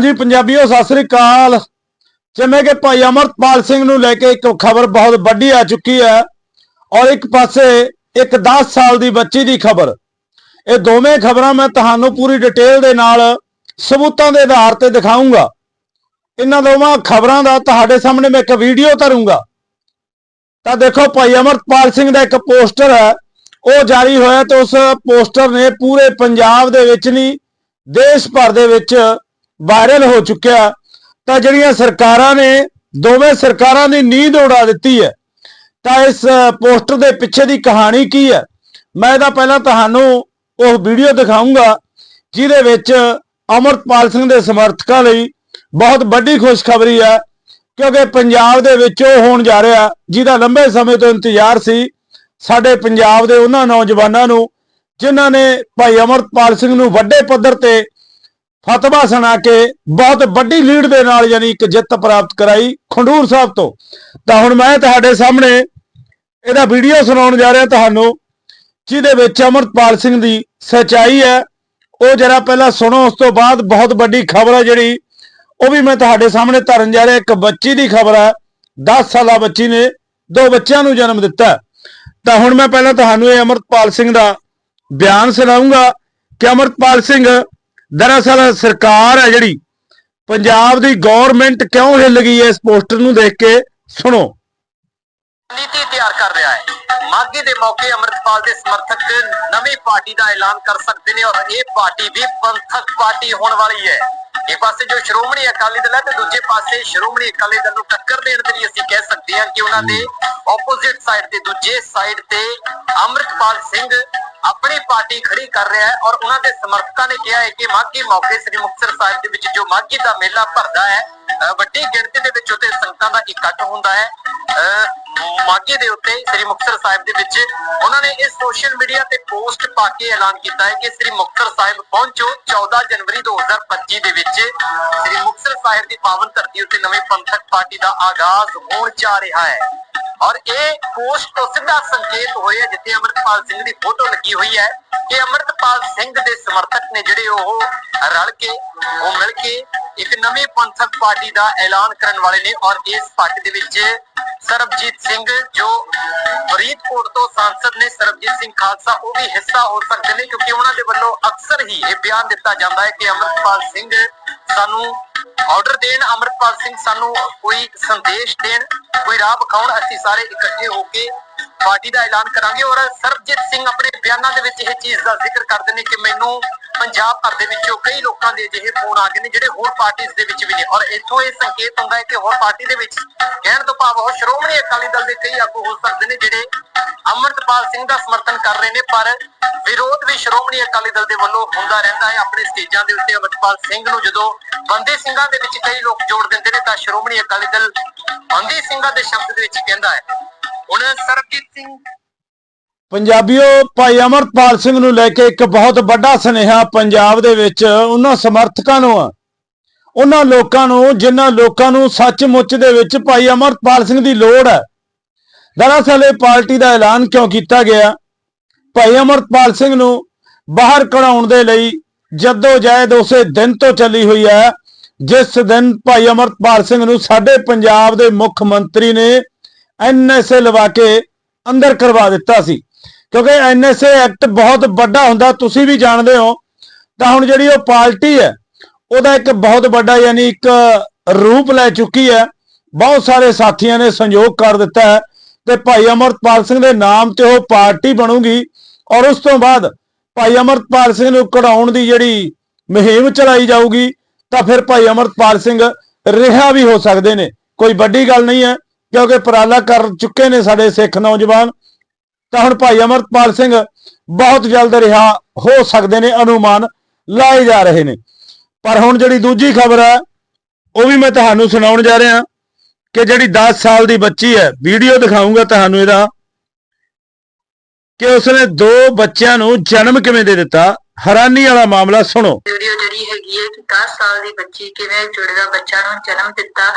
ਹਾਂਜੀ, ਪੰਜਾਬੀਓ, ਸਤਿ ਸ੍ਰੀ ਅਕਾਲ। ਜਿਵੇਂ ਕਿ ਭਾਈ ਅਮਰਪਾਲ ਸਿੰਘ ਨੂੰ ਲੈ ਕੇ ਇੱਕ ਖਬਰ ਬਹੁਤ ਵੱਡੀ ਆ ਚੁੱਕੀ ਹੈ ਔਰ ਇੱਕ ਪਾਸੇ ਇੱਕ 10 ਸਾਲ ਦੀ ਬੱਚੀ ਦੀ ਖਬਰ। ਇਹ ਦੋਵੇਂ ਖਬਰਾਂ ਮੈਂ ਤੁਹਾਨੂੰ ਪੂਰੀ ਡਿਟੇਲ ਦੇ ਨਾਲ ਸਬੂਤਾਂ ਦੇ ਆਧਾਰ ਤੇ ਦਿਖਾਉਂਗਾ ਇਹਨਾਂ ਦੋਵਾਂ ਖਬਰਾਂ ਦਾ ਤੁਹਾਡੇ ਸਾਹਮਣੇ ਮੈਂ ਇੱਕ ਵੀਡੀਓ ਧਰੂੰਗਾ। ਤਾਂ ਦੇਖੋ, ਭਾਈ ਅਮਰਪਾਲ ਸਿੰਘ ਦਾ ਇੱਕ ਪੋਸਟਰ ਹੈ। ਉਹ ਜਾਰੀ ਹੋਇਆ ਤੇ ਉਸ ਪੋਸਟਰ ਨੇ ਪੂਰੇ ਪੰਜਾਬ ਦੇ ਵਿੱਚ ਨਹੀਂ, ਦੇਸ਼ ਭਰ ਦੇ ਵਿੱਚ ਵਾਇਰਲ ਹੋ ਚੁੱਕਿਆ, ਤਾਂ ਜਿਹੜੀਆਂ ਸਰਕਾਰਾਂ ਨੇ, ਦੋਵੇਂ ਸਰਕਾਰਾਂ ਦੀ ਨੀਂਦ ਉਡਾ ਦਿੱਤੀ ਹੈ। ਤਾਂ ਇਸ ਪੋਸਟਰ ਦੇ ਪਿੱਛੇ ਦੀ ਕਹਾਣੀ ਕੀ ਹੈ? ਮੈਂ ਤਾਂ ਪਹਿਲਾਂ ਤੁਹਾਨੂੰ ਉਹ ਵੀਡੀਓ ਦਿਖਾਉਂਗਾ ਜਿਹਦੇ ਵਿੱਚ ਅਮਰਪਾਲ ਸਿੰਘ ਦੇ ਸਮਰਥਕਾਂ ਲਈ ਬਹੁਤ ਵੱਡੀ ਖੁਸ਼ਖਬਰੀ ਹੈ, ਕਿਉਂਕਿ ਪੰਜਾਬ ਦੇ ਵਿੱਚ ਉਹ ਹੋਣ ਜਾ ਰਿਹਾ, ਜਿਹਦਾ ਲੰਬੇ ਸਮੇਂ ਤੋਂ ਇੰਤਜ਼ਾਰ ਸੀ, ਸਾਡੇ ਪੰਜਾਬ ਦੇ ਉਹਨਾਂ ਨੌਜਵਾਨਾਂ ਨੂੰ, ਜਿਨ੍ਹਾਂ ਨੇ ਭਾਈ ਅਮਰਪਾਲ ਸਿੰਘ ਨੂੰ ਵੱਡੇ ਪੱਧਰ ਤੇ ਫਤਵਾ ਸੁਣਾ ਕੇ ਬਹੁਤ ਵੱਡੀ ਲੀਡ ਦੇ ਨਾਲ ਯਾਨੀ ਇੱਕ ਜਿੱਤ ਪ੍ਰਾਪਤ ਕਰਾਈ ਖੰਡੂਰ ਸਾਹਿਬ ਤੋਂ। ਤਾਂ ਹੁਣ ਮੈਂ ਤੁਹਾਡੇ ਸਾਹਮਣੇ ਇਹਦਾ ਵੀਡੀਓ ਸੁਣਾਉਣ ਜਾ ਰਿਹਾ ਤੁਹਾਨੂੰ, ਜਿਹਦੇ ਵਿੱਚ ਅਮਰਪਾਲ ਸਿੰਘ ਦੀ ਸਚਾਈ ਹੈ। ਉਹ ਜਰਾ ਪਹਿਲਾਂ ਸੁਣੋ, ਉਸ ਤੋਂ ਬਾਅਦ ਬਹੁਤ ਵੱਡੀ ਖਬਰ ਹੈ ਜਿਹੜੀ, ਉਹ ਵੀ ਮੈਂ ਤੁਹਾਡੇ ਸਾਹਮਣੇ ਧਰਨ ਜਾ ਰਿਹਾ। ਇੱਕ ਬੱਚੀ ਦੀ ਖਬਰ ਹੈ 10 ਸਾਲਾ ਬੱਚੀ ਨੇ, ਦੋ ਬੱਚਿਆਂ ਨੂੰ ਜਨਮ ਦਿੱਤਾ। ਤਾਂ ਹੁਣ ਮੈਂ ਪਹਿਲਾਂ ਤੁਹਾਨੂੰ ਇਹ ਅਮਰਪਾਲ ਸਿੰਘ ਦਾ ਬਿਆਨ ਸੁਣਾਉਂਗਾ ਕਿ ਅਮਰਪਾਲ ਸਿੰਘ ਦਰਅਸਲ ਸਰਕਾਰ ਹੈ ਜਿਹੜੀ, ਪੰਜਾਬ ਦੀ ਗਵਰਨਮੈਂਟ ਕਿਉਂ ਹਿੱਲ ਗਈ ਹੈ ਇਸ ਪੋਸਟਰ ਨੂੰ ਦੇਖ ਕੇ? ਸੁਣੋ। ਨੀਤੀ ਤਿਆਰ ਕਰ ਰਿਹਾ ਹੈ। ਮਾਘੀ ਦੇ ਮੌਕੇ ਅੰਮ੍ਰਿਤਪਾਲ ਦੇ ਸਮਰਥਕ ਨਵੀਂ ਪਾਰਟੀ ਦਾ ਐਲਾਨ ਕਰ ਸਕਦੇ ਨੇ ਔਰ ਇਹ ਪਾਰਟੀ ਵੀ ਪੰਥਕ ਪਾਰਟੀ ਹੋਣ ਵਾਲੀ ਹੈ। ਇੱਕ ਪਾਸੇ ਜੋ ਸ਼੍ਰੋਮਣੀ ਅਕਾਲੀ ਦਲ ਹੈ ਤੇ ਦੂਜੇ ਪਾਸੇ ਸ਼੍ਰੋਮਣੀ ਅਕਾਲੀ ਦਲ ਨੂੰ ਟੱਕਰ ਦੇਣ ਦੇ ਲਈ ਅਸੀਂ ਕਹਿ ਸਕਦੇ ਹਾਂ ਕਿ ਉਹਨਾਂ ਦੇ ਆਪੋਜ਼ਿਟ ਸਾਈਡ ਤੇ ਦੂਜੇ ਸਾਈਡ ਤੇ ਅੰਮ੍ਰਿਤਪਾਲ ਸਿੰਘ ਆਪਣੀ ਪਾਰਟੀ ਖੜੀ ਕਰ ਰਿਹਾ ਹੈ ਔਰ ਉਹਨਾਂ ਦੇ ਸਮਰਥਕਾਂ ਨੇ ਕਿਹਾ ਹੈ ਕਿ ਮਾਘੀ ਮੌਕੇ ਸ੍ਰੀ ਮੁਕਤਸਰ ਸਾਹਿਬ ਦੇ ਵਿੱਚ ਜੋ ਮਾਘੀ ਦਾ ਮੇਲਾ ਭਰਦਾ ਹੈ ਵੱਡੀ ਗਿਣਤੀ ਦੇ ਵਿੱਚ ਉੱਥੇ ਸੰਗਤਾਂ ਦਾ ਇਕੱਠ ਹੁੰਦਾ ਹੈ। ਅਹ ਮਾਘੀ ਦੇ ਉੱਤੇ ਸ੍ਰੀ ਮੁਕਤਸਰ ਸਾਹਿਬ ਦੇ ਵਿੱਚ ਉਹਨਾਂ ਨੇ ਇਸ ਸੋਸ਼ਲ ਮੀਡੀਆ ਤੇ ਪੋਸਟ ਪਾ ਕੇ ਐਲਾਨ ਕੀਤਾ ਹੈ ਕਿ ਸ੍ਰੀ ਮੁਕਤਸਰ ਸਾਹਿਬ ਪਹੁੰਚੋ 14 ਜਨਵਰੀ 2025 ਦੇ ਵਿੱਚ। ਸ੍ਰੀ ਮੁਕਤਸਰ ਸਾਹਿਬ ਦੀ ਪਾਵਨ ਧਰਤੀ ਉੱਤੇ ਨਵੀਂ ਪੰਥਕ ਪਾਰਟੀ ਦਾ ਆਗਾਜ਼ ਹੋਣ ਜਾ ਰਿਹਾ ਹੈ। ਔਰ ਇਹ ਪੋਸਟ ਤੋਂ ਸਿੱਧਾ ਸੰਕੇਤ ਹੋਇਆ ਜਿੱਥੇ ਅਮਰਤਪਾਲ ਸਿੰਘ ਦੀ ਫੋਟੋ ਲੱਗੀ ਹੋਈ ਹੈ ਕਿ ਅਮਰਤਪਾਲ ਸਿੰਘ ਦੇ ਸਮਰਥਕ ਨੇ ਜਿਹੜੇ ਉਹ ਰਲ ਕੇ, ਉਹ ਮਿਲ ਕੇ ਇੱਕ ਨਵੀਂ ਪੰਥਕ ਪਾਰਟੀ ਦਾ ਐਲਾਨ ਕਰਨ ਵਾਲੇ ਨੇ ਔਰ ਇਸ ਪਾਰਟੀ ਦੇ ਵਿੱਚ ਸਰਬਜੀਤ ਸਿੰਘ ਜੋ ਫਰੀਦਕੋਟ ਤੋਂ ਸਾਂਸਦ ਨੇ, ਸਰਬਜੀਤ ਸਿੰਘ ਖਾਲਸਾ, ਉਹ ਵੀ ਹਿੱਸਾ ਹੋ ਸਕਦੇ ਨੇ ਕਿਉਂਕਿ ਉਹਨਾਂ ਦੇ ਵੱਲੋਂ ਅਕਸਰ ਹੀ ਇਹ ਬਿਆਨ ਦਿੱਤਾ ਜਾਂਦਾ ਹੈ ਕਿ ਅਮਰਤਪਾਲ ਸਿੰਘ ਸਾਨੂੰ ਆਰਡਰ ਦੇਣ ਅਮਰਪਾਲ ਸਿੰਘ ਸਾਨੂੰ ਕੋਈ ਸੰਦੇਸ਼ ਦੇਣ, ਕੋਈ ਰਾਹ ਵਿਖਾਉਣ, ਅਸੀਂ ਸਾਰੇ ਇਕੱਠੇ ਹੋ ਕੇ ਪਾਰਟੀ ਦਾ ਐਲਾਨ ਕਰਾਂਗੇ ਔਰ ਸਰਬਜੀਤ ਸਿੰਘ ਆਪਣੇ ਬਿਆਨਾਂ ਦੇ ਵਿੱਚ ਇਹ ਚੀਜ਼ ਦਾ ਜ਼ਿਕਰ ਕਰਦੇ ਨੇ ਕਿ ਮੈਨੂੰ ਪੰਜਾਬ ਭਰ ਦੇ ਵਿੱਚੋਂ ਕਈ ਲੋਕਾਂ ਦੇ ਅਜਿਹੇ ਫੋਨ ਆ ਗਏ ਨੇ ਜਿਹੜੇ ਹੋਰ ਪਾਰਟੀਆਂ ਦੇ ਵਿੱਚ ਵੀ ਨੇ। ਔਰ ਇੱਥੋਂ ਇਹ ਸੰਕੇਤ ਹੁੰਦਾ ਹੈ ਕਿ ਹੋਰ ਪਾਰਟੀ ਦੇ ਵਿੱਚ ਕਹਿਣ ਤੋਂ ਭਾਵ ਉਹ ਸ਼੍ਰੋਮਣੀ ਅਕਾਲੀ ਦਲ ਦੇ ਕਈ ਆਗੂ ਹੋ ਸਕਦੇ ਨੇ ਜਿਹੜੇ ਅਮਰਤਪਾਲ ਸਿੰਘ ਦਾ ਸਮਰਥਨ ਕਰ ਰਹੇ ਨੇ, ਪਰ ਵਿਰੋਧ ਵੀ ਸ਼੍ਰੋਮਣੀ ਅਕਾਲੀ ਦਲ ਦੇ ਵੱਲੋਂ ਹੁੰਦਾ ਰਹਿੰਦਾ ਹੈ। ਆਪਣੇ ਸਟੇਜਾਂ ਦੇ ਉੱਤੇ ਅਮਰਤਪਾਲ ਸਿੰਘ ਨੂੰ ਜਦੋਂ ਬੰਦੀ ਸਿੰਘਾਂ ਦੇ ਵਿੱਚ ਕਈ ਲੋਕ ਜੋੜ ਦਿੰਦੇ ਨੇ, ਤਾਂ ਸ਼੍ਰੋਮਣੀ ਅਕਾਲੀ ਦਲ ਬੰਦੀ ਸਿੰਘਾਂ ਦੇ ਸ਼ਬਦ ਦੇ ਵਿੱਚ ਕਹਿੰਦਾ ਹੈ। ਹੁਣ ਸਰਬਜੀਤ ਸਿੰਘ ਪੰਜਾਬੀਓ, ਭਾਈ ਅਮਰਪਾਲ ਸਿੰਘ ਨੂੰ ਲੈ ਕੇ ਇੱਕ ਬਹੁਤ ਵੱਡਾ ਸੁਨੇਹਾ ਪੰਜਾਬ ਦੇ ਵਿੱਚ ਉਹਨਾਂ ਸਮਰਥਕਾਂ ਨੂੰ ਆ। ਉਹਨਾਂ ਲੋਕਾਂ ਨੂੰ, ਜਿਨ੍ਹਾਂ ਲੋਕਾਂ ਨੂੰ ਸੱਚਮੁੱਚ ਦੇ ਵਿੱਚ ਭਾਈ ਅਮਰਪਾਲ ਸਿੰਘ ਦੀ ਲੋੜ ਹੈ ਦਰਅਸਲ ਇਹ ਪਾਰਟੀ ਦਾ ਐਲਾਨ ਕਿਉਂ ਕੀਤਾ ਗਿਆ? ਭਾਈ ਅਮਰਪਾਲ ਸਿੰਘ ਨੂੰ ਬਾਹਰ ਕਢਾਉਣ ਦੇ ਲਈ ਜੱਦੋ ਜਹਿਦ ਉਸੇ ਦਿਨ ਤੋਂ ਚੱਲੀ ਹੋਈ ਹੈ, ਜਿਸ ਦਿਨ ਭਾਈ ਅਮਰਪਾਲ ਸਿੰਘ ਨੂੰ ਸਾਡੇ ਪੰਜਾਬ ਦੇ ਮੁੱਖ ਮੰਤਰੀ ਨੇ ਐਨਐਸਏ ਲਵਾ ਕੇ ਅੰਦਰ ਕਰਵਾ ਦਿੱਤਾ ਸੀ। ਕਿਉਂਕਿ ਐਨਐਸਏ ਐਕਟ ਬਹੁਤ ਵੱਡਾ ਹੁੰਦਾ, ਤੁਸੀਂ ਵੀ ਜਾਣਦੇ ਹੋ। ਤਾਂ ਹੁਣ ਜਿਹੜੀ ਉਹ ਪਾਰਟੀ ਹੈ, ਉਹਦਾ ਇੱਕ ਬਹੁਤ ਵੱਡਾ ਯਾਨੀ ਇੱਕ ਰੂਪ ਲੈ ਚੁੱਕੀ ਹੈ। ਬਹੁਤ ਸਾਰੇ ਸਾਥੀਆਂ ਨੇ ਸੰਯੋਗ ਕਰ ਦਿੱਤਾ ਹੈ ਤੇ ਭਾਈ ਅਮਰਪਾਲ ਸਿੰਘ ਦੇ ਨਾਮ ਤੇ ਉਹ ਪਾਰਟੀ ਬਣੂਗੀ ਔਰ ਉਸ ਤੋਂ ਬਾਅਦ ਭਾਈ ਅਮਰਪਾਲ ਸਿੰਘ ਨੂੰ ਕਢਾਉਣ ਦੀ ਜਿਹੜੀ ਮੁਹਿੰਮ ਚਲਾਈ ਜਾਊਗੀ, ਤਾਂ ਫਿਰ ਭਾਈ ਅਮਰਪਾਲ ਸਿੰਘ ਰਿਹਾ ਵੀ ਹੋ ਸਕਦੇ ਨੇ। ਕੋਈ ਵੱਡੀ ਗੱਲ ਨਹੀਂ ਹੈ, ਕਿਉਂਕਿ ਉਪਰਾਲਾ ਕਰ ਚੁੱਕੇ ਨੇ ਸਾਡੇ ਸਿੱਖ ਨੌਜਵਾਨ। ਤਾਂ ਹੁਣ ਭਾਈ ਅਮਰਪਾਲ ਸਿੰਘ ਬਹੁਤ ਜਲਦ ਰਿਹਾ, ਹੋ ਸਕਦੇ ਨੇ ਅਨੁਮਾਨ, ਲਾਏ ਜਾ ਰਹੇ ਨੇ। ਪਰ ਹੁਣ ਜਿਹੜੀ ਦੂਜੀ ਖਬਰ ਹੈ, ਉਹ ਵੀ ਮੈਂ ਤੁਹਾਨੂੰ ਸੁਣਾਉਣ ਜਾ ਰਿਹਾ ਕਿ ਜਿਹੜੀ 10 ਸਾਲ ਦੀ ਬੱਚੀ ਹੈ, ਵੀਡੀਓ ਦਿਖਾਉਂਗਾ ਤੁਹਾਨੂੰ ਇਹਦਾ। ਕਿ ਉਸਨੇ ਦੋ ਬੱਚਿਆਂ ਨੂੰ ਜਨਮ ਕਿਵੇਂ ਦੇ ਦਿੱਤਾ? ਹੈਰਾਨੀ ਵਾਲਾ ਮਾਮਲਾ ਸੁਣੋ। ਵੀਡੀਓ ਜਿਹੜੀ ਹੈਗੀ ਹੈ ਕਿ 10 ਸਾਲ ਦੀ ਬੱਚੀ ਕਿਵੇਂ ਜੁੜਦਾ ਬੱਚਾ ਨੂੰ ਜਨਮ ਦਿੱਤਾ,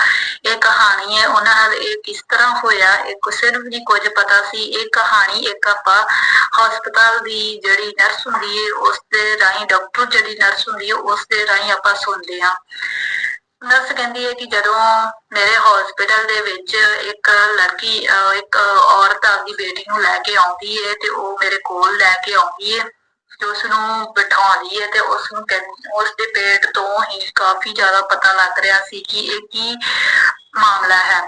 ਇਹ ਕਹਾਣੀ ਹੈ। ਉਹਨਾਂ ਨਾਲ ਇਹ ਕਿਸ ਤਰ੍ਹਾਂ ਹੋਇਆ, ਇਹ ਕਿਸੇ ਨੂੰ ਨਹੀਂ ਕੁਝ ਪਤਾ ਸੀ। ਇਹ ਕਹਾਣੀ ਇੱਕ ਆਪਾਂ ਹਸਪਤਾਲ ਦੀ ਜਿਹੜੀ ਨਰਸ ਹੁੰਦੀ ਹੈ, ਉਸ ਦੇ ਰਾਹੀਂ ਡਾਕਟਰ ਜਿਹੜੀ ਨਰਸ ਹੁੰਦੀ ਹੈ, ਉਸ ਦੇ ਰਾਹੀਂ ਆਪਾਂ ਸੁਣਦੇ ਹਾਂ। ਨਰਸ ਕਹਿੰਦੀ ਹੈ ਕਿ ਜਦੋਂ ਮੇਰੇ ਹਸਪੀਟਲ ਦੇ ਵਿੱਚ ਇੱਕ ਲੜਕੀ ਇੱਕ ਔਰਤ ਆਪਦੀ ਬੇਟੀ ਨੂੰ ਲੈ ਕੇ ਆਉਂਦੀ ਹੈ ਤੇ ਉਹ ਮੇਰੇ ਕੋਲ ਲੈ ਕੇ ਆਉਂਦੀ ਹੈ ਤੇ ਉਸ ਨੂੰ ਬਿਠਾਉਂਦੀ ਹੈ ਤੇ ਉਸ ਨੂੰ ਉਸ ਦੇ ਪੇਟ ਤੋਂ ਹੀ ਕਾਫੀ ਜ਼ਿਆਦਾ ਪਤਾ ਲੱਗ ਰਿਹਾ ਸੀ ਕਿ ਇਹ ਕੀ ਮਾਮਲਾ ਹੈ।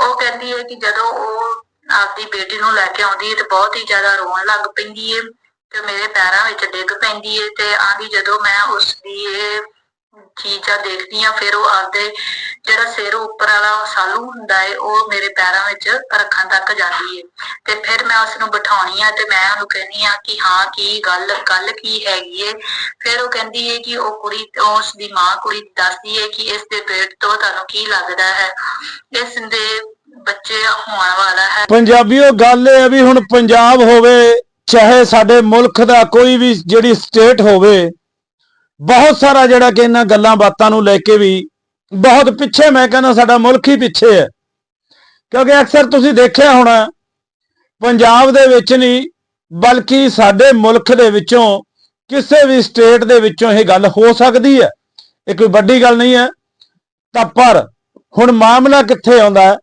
ਉਹ ਕਹਿੰਦੀ ਹੈ ਕਿ ਜਦੋਂ ਉਹ ਆਪਦੀ ਬੇਟੀ ਨੂੰ ਲੈ ਕੇ ਆਉਂਦੀ ਹੈ ਤੇ ਬਹੁਤ ਹੀ ਜ਼ਿਆਦਾ ਰੋਣ ਲੱਗ ਪੈਂਦੀ ਹੈ ਤੇ ਮੇਰੇ ਪੈਰਾਂ ਵਿੱਚ ਡਿੱਗ ਪੈਂਦੀ ਹੈ ਤੇ ਆਂਦੀ ਜਦੋਂ ਮੈਂ ਉਸ ਦੀ ਇਹ ਚੀਜ਼ਾਂ ਦੇਖਦੀ ਆ ਫਿਰ ਉਹ ਆਪਦੇ ਜਿਹੜਾ ਸਿਰ ਉੱਪਰ ਵਾਲਾ ਸਾਲੂ ਹੁੰਦਾ ਹੈ ਉਹ ਮੇਰੇ ਪੈਰਾਂ ਵਿੱਚ ਰੱਖਣ ਤੱਕ ਜਾਂਦੀ ਹੈ ਤੇ ਫਿਰ ਮੈਂ ਉਸ ਨੂੰ ਬਿਠਾਉਣੀ ਆ ਤੇ ਮੈਂ ਉਹਨੂੰ ਕਹਿੰਦੀ ਆ ਕਿ ਹਾਂ, ਕੀ ਗੱਲ ਗੱਲ ਕੀ ਹੈਗੀ ਏ? ਫਿਰ ਉਹ ਕਹਿੰਦੀ ਹੈ ਕਿ ਉਹ ਕੁੜੀ ਉਸ ਦੀ ਮਾਂ ਕੁੜੀ ਦੱਸਦੀ ਹੈ ਕਿ ਇਸ ਦੇ ਪੇਟ ਤੋਂ ਤੁਹਾਨੂੰ ਕੀ ਲੱਗਦਾ ਹੈ? ਇਸ ਦੇ ਬੱਚੇ ਹੋਣ ਵਾਲਾ ਹੈ। ਪੰਜਾਬੀਓ, ਗੱਲ ਇਹ ਹੈ ਵੀ ਹੁਣ ਪੰਜਾਬ ਹੋਵੇ, ਚਾਹੇ ਸਾਡੇ ਮੁਲਕ ਦਾ ਕੋਈ ਵੀ ਜਿਹੜੀ ਸਟੇਟ ਹੋਵੇ ਬਹੁਤ ਸਾਰਾ ਜਿਹੜਾ ਕਿ ਇਹਨਾਂ ਗੱਲਾਂ ਬਾਤਾਂ ਨੂੰ ਲੈ ਕੇ ਵੀ ਬਹੁਤ ਪਿੱਛੇ ਮੈਂ ਕਹਿੰਦਾ ਸਾਡਾ ਮੁਲਕ ਹੀ ਪਿੱਛੇ ਹੈ। ਕਿਉਂਕਿ ਅਕਸਰ ਤੁਸੀਂ ਦੇਖਿਆ ਹੋਣਾ, ਪੰਜਾਬ ਦੇ ਵਿੱਚ ਨਹੀਂ, ਬਲਕਿ ਸਾਡੇ ਮੁਲਕ ਦੇ ਵਿੱਚੋਂ ਕਿਸੇ ਵੀ ਸਟੇਟ ਦੇ ਵਿੱਚੋਂ ਇਹ ਗੱਲ ਹੋ ਸਕਦੀ ਹੈ। ਇਹ ਕੋਈ ਵੱਡੀ ਗੱਲ ਨਹੀਂ ਹੈ। ਤਾਂ ਪਰ ਹੁਣ ਮਾਮਲਾ ਕਿੱਥੇ ਆਉਂਦਾ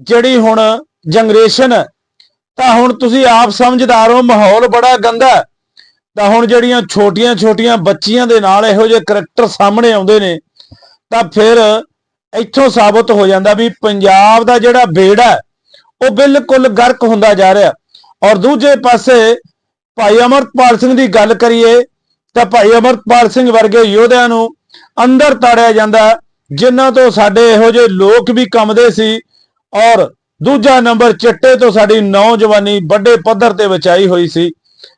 ਜਿਹੜੀ ਹੁਣ ਜਨਰੇਸ਼ਨ ਹੈ, ਤਾਂ ਹੁਣ ਤੁਸੀਂ ਆਪ ਸਮਝਦਾਰ ਹੋ, ਮਾਹੌਲ ਬੜਾ ਗੰਦਾ ਹੈ। ਤਾਂ ਹੁਣ ਜਿਹੜੀਆਂ ਛੋਟੀਆਂ-ਛੋਟੀਆਂ ਬੱਚੀਆਂ ਦੇ ਨਾਲ ਇਹੋ ਜਿਹੇ ਕਰੈਕਟਰ ਸਾਹਮਣੇ ਆਉਂਦੇ ਨੇ ਤਾਂ ਫਿਰ ਇੱਥੋਂ ਸਾਬਤ ਹੋ ਜਾਂਦਾ ਵੀ ਪੰਜਾਬ ਦਾ ਜਿਹੜਾ ਬੇੜਾ ਉਹ ਬਿਲਕੁਲ ਗਰਕ ਹੁੰਦਾ ਜਾ ਰਿਹਾ। ਔਰ ਦੂਜੇ ਪਾਸੇ ਭਾਈ ਅਮਰਪਾਲ ਸਿੰਘ ਦੀ ਗੱਲ ਕਰੀਏ ਤਾਂ ਭਾਈ ਅਮਰਪਾਲ ਸਿੰਘ ਵਰਗੇ ਯੋਧਿਆਂ ਨੂੰ ਅੰਦਰ ਤਾੜਿਆ ਜਾਂਦਾ ਹੈ, ਜਿਨ੍ਹਾਂ ਤੋਂ ਸਾਡੇ ਇਹੋ ਜਿਹੇ ਲੋਕ ਵੀ ਕੰਮਦੇ ਸੀ। ਔਰ ਦੂਜਾ ਨੰਬਰ ਚਿੱਟੇ ਤੋਂ ਸਾਡੀ ਨੌਜਵਾਨੀ ਵੱਡੇ ਪੱਧਰ ਤੇ ਬਚਾਈ ਹੋਈ ਸੀ।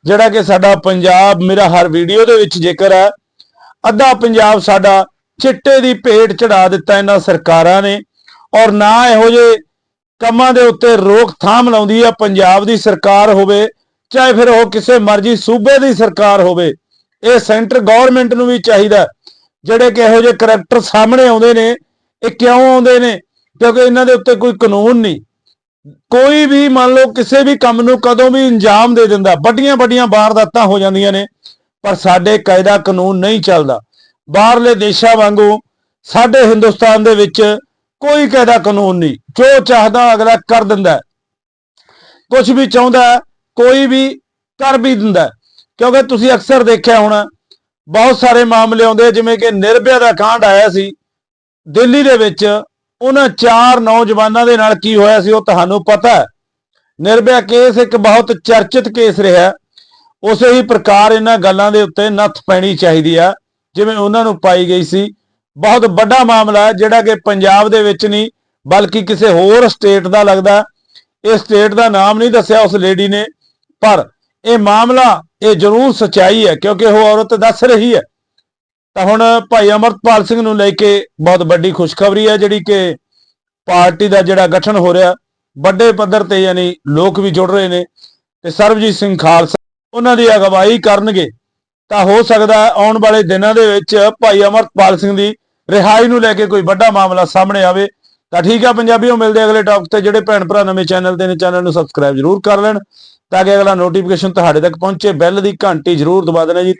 ਜਿਹੜਾ ਕਿ ਸਾਡਾ ਪੰਜਾਬ ਮੇਰਾ ਹਰ ਵੀਡੀਓ ਦੇ ਵਿੱਚ ਜ਼ਿਕਰ ਹੈ, ਅੱਧਾ ਪੰਜਾਬ ਸਾਡਾ ਚਿੱਟੇ ਦੀ ਭੇਟ ਚੜਾ ਦਿੱਤਾ ਇਹਨਾਂ ਸਰਕਾਰਾਂ ਨੇ ਔਰ ਨਾ ਇਹੋ ਜਿਹੇ ਕੰਮਾਂ ਦੇ ਉੱਤੇ ਰੋਕਥਾਮ ਲਾਉਂਦੀ ਹੈ ਪੰਜਾਬ ਦੀ ਸਰਕਾਰ ਹੋਵੇ, ਚਾਹੇ ਫਿਰ ਉਹ ਕਿਸੇ ਮਰਜ਼ੀ ਸੂਬੇ ਦੀ ਸਰਕਾਰ ਹੋਵੇ, ਇਹ ਸੈਂਟਰ ਗਵਰਨਮੈਂਟ ਨੂੰ ਵੀ ਚਾਹੀਦਾ ਜਿਹੜੇ ਕਿ ਇਹੋ ਜਿਹੇ ਕਰੈਕਟਰ ਸਾਹਮਣੇ ਆਉਂਦੇ ਨੇ, ਇਹ ਕਿਉਂ ਆਉਂਦੇ ਨੇ? ਕਿਉਂਕਿ ਇਹਨਾਂ ਦੇ ਉੱਤੇ ਕੋਈ ਕਾਨੂੰਨ ਨਹੀਂ। ਕੋਈ ਵੀ ਮੰਨ ਲਓ ਕਿਸੇ ਵੀ ਕੰਮ ਨੂੰ ਕਦੋਂ ਵੀ ਅੰਜਾਮ ਦੇ ਦਿੰਦਾ, ਵੱਡੀਆਂ ਵੱਡੀਆਂ ਵਾਰਦਾਤਾਂ ਹੋ ਜਾਂਦੀਆਂ ਨੇ, ਪਰ ਸਾਡੇ ਕਾਇਦਾ ਕਾਨੂੰਨ ਨਹੀਂ ਚੱਲਦਾ। ਬਾਹਰਲੇ ਦੇਸ਼ਾਂ ਵਾਂਗੂ ਸਾਡੇ ਹਿੰਦੁਸਤਾਨ ਦੇ ਵਿੱਚ ਕੋਈ ਕਾਇਦਾ ਕਾਨੂੰਨ ਨਹੀਂ। ਜੋ ਚਾਹਦਾ ਅਗਲਾ ਕਰ ਦਿੰਦਾ ਕੁਝ ਵੀ ਚਾਹੁੰਦਾ ਕੋਈ ਵੀ ਕਰ ਵੀ ਦਿੰਦਾ ਕਿਉਂਕਿ ਤੁਸੀਂ ਅਕਸਰ ਦੇਖਿਆ ਹੋਣਾ, ਬਹੁਤ ਸਾਰੇ ਮਾਮਲੇ ਆਉਂਦੇ ਜਿਵੇਂ ਕਿ ਨਿਰਭਇਆ ਦਾ ਕਾਂਡ ਆਇਆ ਸੀ, ਦਿੱਲੀ ਦੇ ਵਿੱਚ ਉਹਨਾਂ ਚਾਰ ਨੌਜਵਾਨਾਂ ਦੇ ਨਾਲ ਕੀ ਹੋਇਆ ਸੀ ਉਹ ਤੁਹਾਨੂੰ ਪਤਾ ਹੈ। ਨਿਰਭਇਆ ਕੇਸ ਇੱਕ ਬਹੁਤ ਚਰਚਿਤ ਕੇਸ ਰਿਹਾ ਉਸੇ ਹੀ ਪ੍ਰਕਾਰ ਇਹਨਾਂ ਗੱਲਾਂ ਦੇ ਉੱਤੇ ਨੱਥ ਪੈਣੀ ਚਾਹੀਦੀ ਆ, ਜਿਵੇਂ ਉਹਨਾਂ ਨੂੰ ਪਾਈ ਗਈ ਸੀ। ਬਹੁਤ ਵੱਡਾ ਮਾਮਲਾ ਹੈ, ਜਿਹੜਾ ਕਿ ਪੰਜਾਬ ਦੇ ਵਿੱਚ ਨਹੀਂ, ਬਲਕਿ ਕਿਸੇ ਹੋਰ ਸਟੇਟ ਦਾ ਲੱਗਦਾ ਇਹ ਸਟੇਟ ਦਾ ਨਾਮ ਨਹੀਂ ਦੱਸਿਆ ਉਸ ਲੇਡੀ ਨੇ, ਪਰ ਇਹ ਮਾਮਲਾ, ਇਹ ਜ਼ਰੂਰ ਸਚਾਈ ਹੈ, ਕਿਉਂਕਿ ਉਹ ਔਰਤ ਦੱਸ ਰਹੀ ਹੈ। ਤਾਂ ਹੁਣ ਭਾਈ ਅਮਰਪਾਲ ਸਿੰਘ ਨੂੰ ਲੈ ਕੇ ਬਹੁਤ ਵੱਡੀ ਖੁਸ਼ਖਬਰੀ ਹੈ, ਜਿਹੜੀ ਕਿ ਪਾਰਟੀ ਦਾ ਜਿਹੜਾ ਗਠਨ ਹੋ ਰਿਹਾ, ਵੱਡੇ ਪੱਧਰ ਤੇ ਯਾਨੀ ਲੋਕ ਵੀ ਜੁੜ ਰਹੇ ਨੇ ਤੇ ਸਰਬਜੀਤ ਸਿੰਘ ਖਾਲਸਾ ਉਹਨਾਂ ਦੀ ਅਗਵਾਈ ਕਰਨਗੇ। ਤਾਂ ਹੋ ਸਕਦਾ ਆਉਣ ਵਾਲੇ ਦਿਨਾਂ ਦੇ ਵਿੱਚ ਭਾਈ ਅਮਰਪਾਲ ਸਿੰਘ ਦੀ ਰਿਹਾਈ ਨੂੰ ਲੈ ਕੇ ਕੋਈ ਵੱਡਾ ਮਾਮਲਾ ਸਾਹਮਣੇ ਆਵੇ। ਤਾਂ ਠੀਕ ਆ ਪੰਜਾਬੀਓ, ਮਿਲਦੇ ਅਗਲੇ ਟੌਪ ਤੇ। ਜਿਹੜੇ ਭੈਣ ਭਰਾ ਨਵੇਂ ਚੈਨਲ ਤੇ ਨੇ, ਚੈਨਲ ਨੂੰ ਸਬਸਕ੍ਰਾਈਬ ਜ਼ਰੂਰ ਕਰ ਲੈਣ, ਤਾਂ ਕਿ ਅਗਲਾ ਨੋਟੀਫਿਕੇਸ਼ਨ ਤੁਹਾਡੇ ਤੱਕ ਪਹੁੰਚੇ। ਬੈਲ ਦੀ ਘੰਟੀ ਜ਼ਰੂਰ ਦਬਾ ਦੇਣਾ ਜੀ।